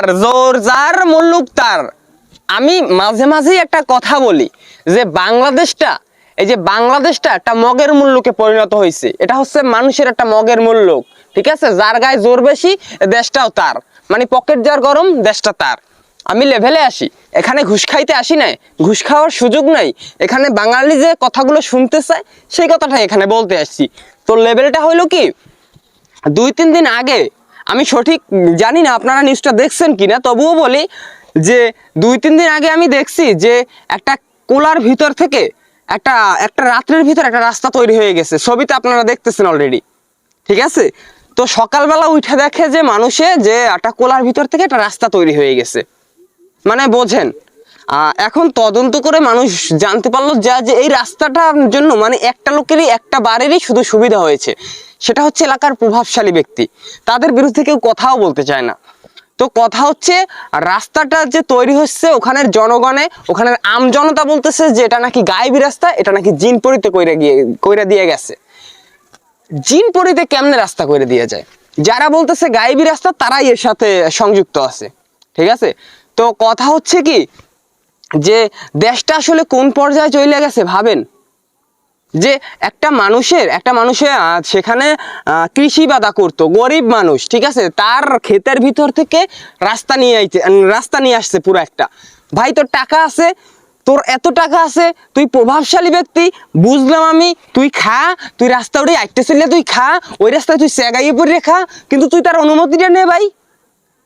যার জোর, যার, মুল্লুক তার। আমি মাঝে মাঝেই একটা কথা বলি যে বাংলাদেশটা, এই যে বাংলাদেশটা একটা মগের মূল্যকে পরিণত হয়েছে। এটা হচ্ছে মানুষের একটা মগের মূল্য ঠিক আছে? যার গায়ে জোর বেশি, দেশটাও তার। মানে পকেট যার গরম, দেশটা তার। আমি লেভেলে আসি। এখানে ঘুষ খাইতে আসি নাই, ঘুষ খাওয়ার সুযোগ নাই। এখানে বাঙালি যে কথাগুলো শুনতে চায়, সেই কথাটা এখানে বলতে আসছি। তো লেভেলটা হইল কি, দুই, তিন দিন আগে আমি সঠিক জানি না, আপনারা নিউজটা দেখছেন কি না তবুও বলি যে দুই, তিন দিন আগে আমি দেখছি যে একটা কোলার ভিতর থেকে একটা একটা রাত্রের ভিতর একটা রাস্তা তৈরি হয়ে গেছে ছবিতে আপনারা দেখতেছেন অলরেডি ঠিক আছে? তো সকালবেলা উঠে দেখে যে মানুষে যে একটা কোলার ভিতর থেকে একটা রাস্তা তৈরি হয়ে গেছে মানে বোঝেন। এখন তদন্ত করে মানুষ জানতে পারল যা যে এই রাস্তাটার জন্য মানে একটা লোকেরই, একটা বাড়িরই শুধু সুবিধা হয়েছে। সেটা হচ্ছে এলাকার প্রভাবশালী ব্যক্তি। তাদের বিরুদ্ধে কেউ কথাও বলতে চায় না। তো কথা হচ্ছে, রাস্তাটা যে তৈরি হচ্ছে ওখানের জনগণে, ওখানের আম জনতা বলতেছে যে এটা নাকি গায়েবি রাস্তা, এটা নাকি জিন পরিতে কইরা গিয়ে, কইরা দিয়ে গেছে। জিন পরিতে কেমনে রাস্তা করে দিয়ে যায়? যারা বলতেছে গায়েবি রাস্তা, তারাই এর সাথে সংযুক্ত আছে। ঠিক আছে? তো কথা হচ্ছে কি, যে দেশটা আসলে কোন পর্যায়ে চলে গেছে ভাবেন? যে একটা মানুষের, একটা মানুষে সেখানে কৃষি বাদা করতো, গরিব মানুষ, ঠিক আছে? তার ক্ষেতের ভিতর থেকে রাস্তা নিয়ে আইতে রাস্তা নিয়ে আসছে পুরো একটা। ভাই, তোর টাকা আছে? তোর এত টাকা আছে? তুই প্রভাবশালী ব্যক্তি? বুঝলাম আমি, তুই খা, তুই রাস্তা উড়ে আইতে চললে তুই খা, ওই রাস্তায় তুই সেগাইয়ে পড়ে খা, কিন্তু তুই তার অনুমতিটা নে ভাই।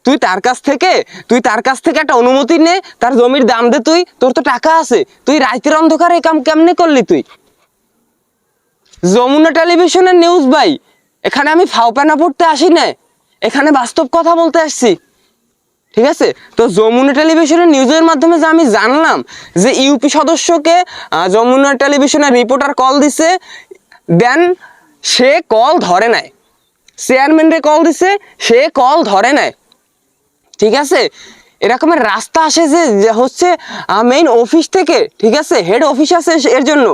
তুই তার কাছ থেকে, তুই তার কাছ থেকে একটা অনুমতি নে, তার জমির দাম দে তুই, তোর তো টাকা আছে। তুই রাইতের অন্ধকারে কাম কেমনে করলি তুই? যমুনা টেলিভিশনের নিউজ ভাই, এখানে আমি ফাওপানা পড়তে আসি না এখানে বাস্তব কথা বলতে আসছি। ঠিক আছে? তো যমুনা টেলিভিশনের নিউজের মাধ্যমে যে আমি জানলাম যে ইউপি সদস্যকে যমুনা টেলিভিশনের রিপোর্টার কল দিছে দেন সে কল ধরে নাই। চেয়ারম্যানরে কল দিছে, সে কল ধরে নাই। ঠিক আছে? এরকমের রাস্তা আসে যে হচ্ছে মেইন অফিস থেকে, ঠিক আছে? হেড অফিস আছে এর জন্য।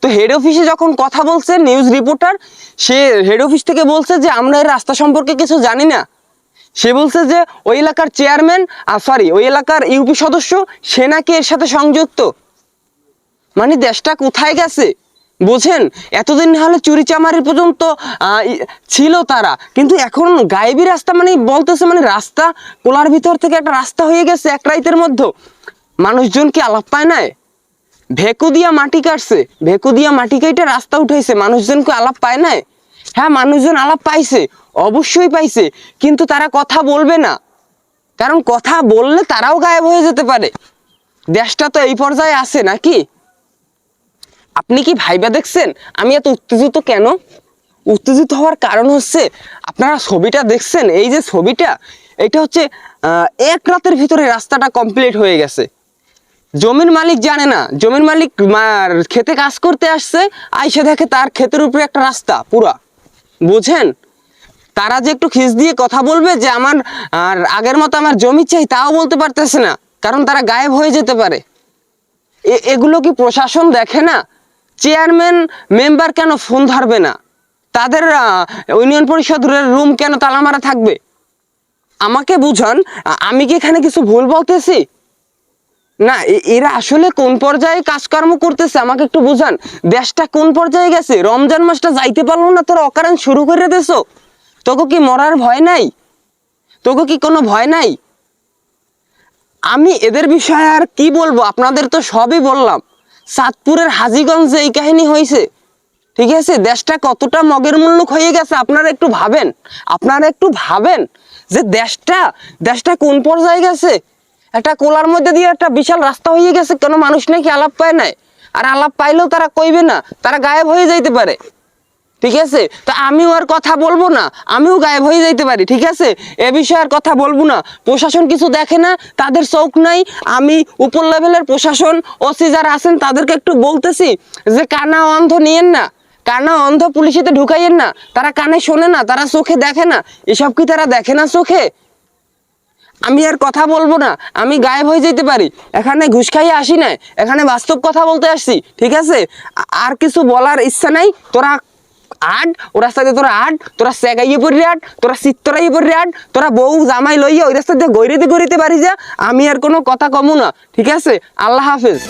তো হেড অফিসে যখন কথা বলছে নিউজ রিপোর্টার সে হেড অফিস থেকে বলছে যে, আমরা এই রাস্তা সম্পর্কে কিছু জানি না। সে বলছে যে, ওই এলাকার চেয়ারম্যান আর সরি ওই এলাকার ইউপি সদস্য, সে নাকি এর সাথে সংযুক্ত। মানে দেশটা কোথায় গেছে? বুঝেন? এতদিন হলে চুরি চামারি পর্যন্ত ছিল তারা। কিন্তু এখন গায়েবী রাস্তা মানে বলতেছে মানে রাস্তা, কোলার ভিতর থেকে একটা রাস্তা হয়ে গেছে এক রাইতের মধ্যে। মানুষজন কি আলাপ পায় নাই? ভেকু দিয়া মাটি কাটছে, ভেকু দিয়া মাটি কেটে রাস্তা উঠাইছে, মানুষজন কি আলাপ পায় নাই? হ্যাঁ মানুষজন আলাপ পাইছে, অবশ্যই পাইছে, কিন্তু তারা কথা বলবে না। কারণ কথা বললে তারাও গায়েব হয়ে যেতে পারে। দেশটা তো এই পর্যায়ে আছে নাকি? আপনি কি ভাইবা দেখছেন? আমি এত উত্তেজিত কেন? উত্তেজিত হওয়ার কারণ হচ্ছে, আপনারা ছবিটা দেখছেন? এই যে ছবিটা, এটা হচ্ছে এক রাতের ভিতরে রাস্তাটা কমপ্লিট হয়ে গেছে। জমির মালিক জানে না। জমির মালিক খেতে কাজ করতে আসছে, আইসে দেখে তার ক্ষেতের উপরে একটা রাস্তা পুরা। বুঝেন? তারা যে একটু খিস দিয়ে কথা বলবে যে আমার, আর আগের মতো আমার জমি চাই, তাও বলতে পারতেছে না। কারণ তারা গায়েব হয়ে যেতে পারে। এগুলো কি প্রশাসন দেখে না? চেয়ারম্যান মেম্বার কেন ফোন ধরবে না? তাদের ইউনিয়ন পরিষদের রুম কেন তালা মারা থাকবে? আমাকে বুঝান আমি কি এখানে কিছু ভুল বলতেছি? না এরা আসলে কোন পর্যায়ে কাজকর্ম করতেছে, আমাকে একটু বুঝান। দেশটা কোন পর্যায়ে গেছে? রমজান মাসটা যাইতে পারল না, তোরা অকারণ শুরু করে দেছো তোকে কি মরার ভয় নাই? তোকে কি কোনো ভয় নাই? আমি এদের বিষয়ে আর কি বলব? আপনাদের তো সবই বললাম। সাতপুরের হাজিগঞ্জে এই কাহিনী হয়েছে ঠিক আছে? দেশটা কতটা মগের মুল্লুক হয়ে গেছে, আপনারা একটু ভাবেন। আপনারা একটু ভাবেন যে দেশটা দেশটা কোন পর্যায়ে গেছে? একটা কোলার মধ্যে দিয়ে একটা বিশাল রাস্তা হয়ে গেছে, কেন মানুষ নাকি আলাপ পায় নাই। আর আলাপ পাইলেও তারা কইবে না, তারা গায়েব হয়ে যাইতে পারে। ঠিক আছে? তো আমিও আর কথা বলব না, আমিও গায়েব হয়ে যাইতে পারি, ঠিক আছে? এ বিষয়ে আর কথা বলব না। প্রশাসন কিছু দেখে না, তাদের চোখ নাই। আমি উপর লেভেলের প্রশাসন, ওসি যারা আছেন, তাদেরকে একটু বলতেছি যে কানা অন্ধ নিয়েন না। কানা অন্ধ পুলিশেতে ঢুকাইয়েন না। তারা কানে শোনে না, তারা চোখে দেখে না। এসব কি তারা দেখে না চোখে? আমি আর কথা বলব না, আমি গায়েব হয়ে যেতে পারি। এখানে ঘুষ খাইয়ে আসি না এখানে বাস্তব কথা বলতে আসছি, ঠিক আছে? আর কিছু বলার ইচ্ছা নাই? তোরা আট ও সাথে তোরা আট, তোরা সেগাইয়ে পড়ি আট, তোরা চিত্তরাইয়ে পড়ি আট, তোরা বউ জামাই লইয়া ওই রাস্তা দিয়ে গড়িতে পারি যা, আমি আর কোনো কথা কমু না, ঠিক আছে? আল্লাহ হাফেজ।